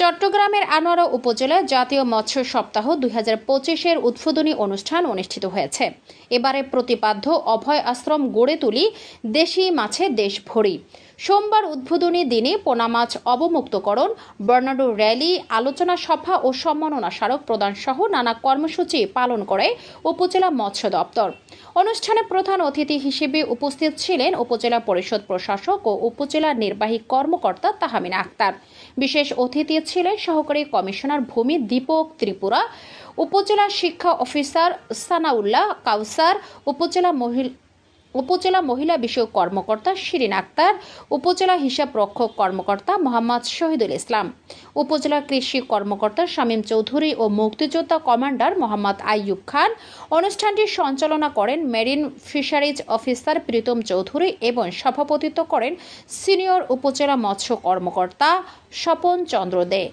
চট্টগ্রামের আনোয়ারা উপজেলায় জাতীয় মৎস্য সপ্তাহ দুই হাজার পঁচিশের উদ্বোধনী অনুষ্ঠান অনুষ্ঠিত হয়েছে। এবারে প্রতিপাদ্য অভয় আশ্রম গড়ে তুলি, দেশি মাছে দেশ ভরি। সোমবার উদ্বোধনী দিনে পোনা মাছ অবমুক্তকরণ, বর্ণাঢ্য র্যালি, আলোচনা সভা ও সম্মাননা স্মারক প্রদান সহ নানা কর্মসূচি পালন করে উপজেলা মৎস্য দপ্তর। অনুষ্ঠানে প্রধান অতিথি হিসেবে উপস্থিত ছিলেন উপজেলা পরিষদ প্রশাসক ও উপজেলা নির্বাহী কর্মকর্তা তাহামিন আক্তার। বিশেষ অতিথি ছিলেন সহকারী কমিশনার ভূমি দীপক ত্রিপুরা, উপজেলা শিক্ষা অফিসার সানাউল্লাহ কাউসার, উপজেলা মহিলা উপজেলা মহিলা বিষয়ক কর্মকর্তা শিরিন আক্তার, উপজেলা হিসাব রক্ষক কর্মকর্তা মোহাম্মদ শহীদুল ইসলাম, উপজেলা কৃষি কর্মকর্তা শামীম চৌধুরী ও মুক্তিযোদ্ধা কমান্ডার মোহাম্মদ আইয়ুব খান। অনুষ্ঠানটি সঞ্চালনা করেন marine fisheries officer Pritam Chowdhury এবং সভাপতিত্ব করেন সিনিয়র উপজেলা মৎস্য কর্মকর্তা স্বপন চন্দ্র দে।